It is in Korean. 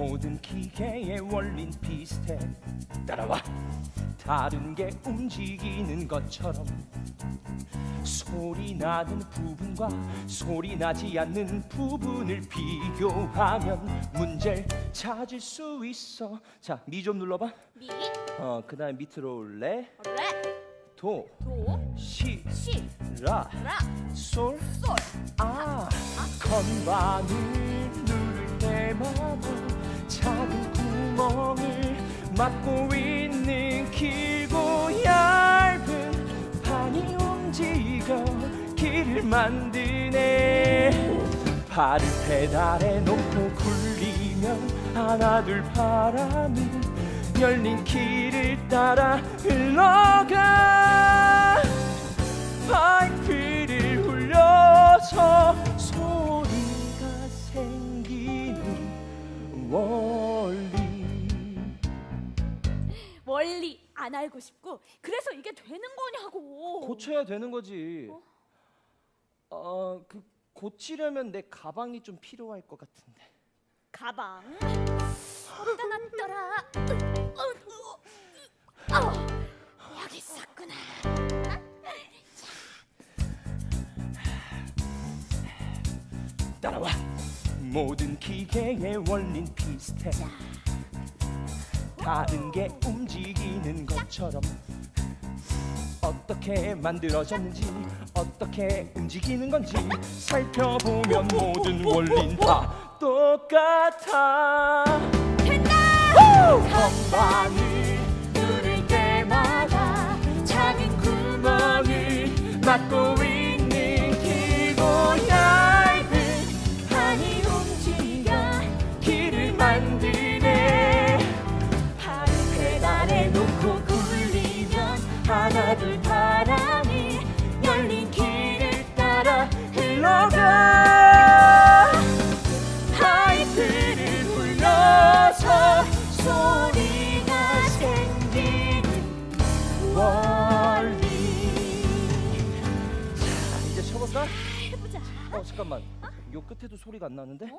모든 기계의 원린 비슷해. 따라와. 다른 게 움직이는 것처럼 소리 나는 부분과 소리 나지 않는 부분을 비교하면 문제를 찾을 수 있어. 자 미 좀 눌러봐. 미, 어 그다음에 밑으로 레, 레, 도, 도, 시, 시, 라, 라, 솔, 솔. 아. 건반을 누를 때마다 막고 있는 길고 얇은 판이 움직여 길을 만드네. 발을 페달에 놓고 굴리면 하나 둘 바람이 열린 길을 따라 흘러가. 파이프를 굴려서 소리가 생기는 원리 안 알고 싶고 그래서 이게 되는 거냐고. 고쳐야 되는 거지. 어 그 고치려면 내 가방이 좀 필요할 것 같은데. 가방? 어디다 놨더라? 어, 어, 어, 여기 있었구나. 따라와. 모든 기계의 원린 비슷해 다른 게 움직이는 것처럼 어떻게 만들어졌는지 어떻게 움직이는 건지 살펴보면 모든 원린 다 똑같아 된다. 건반을 누를 때마다 작은 구멍을 막고 해보자. 어 잠깐만 요 끝에도 소리가 안 나는데? 어?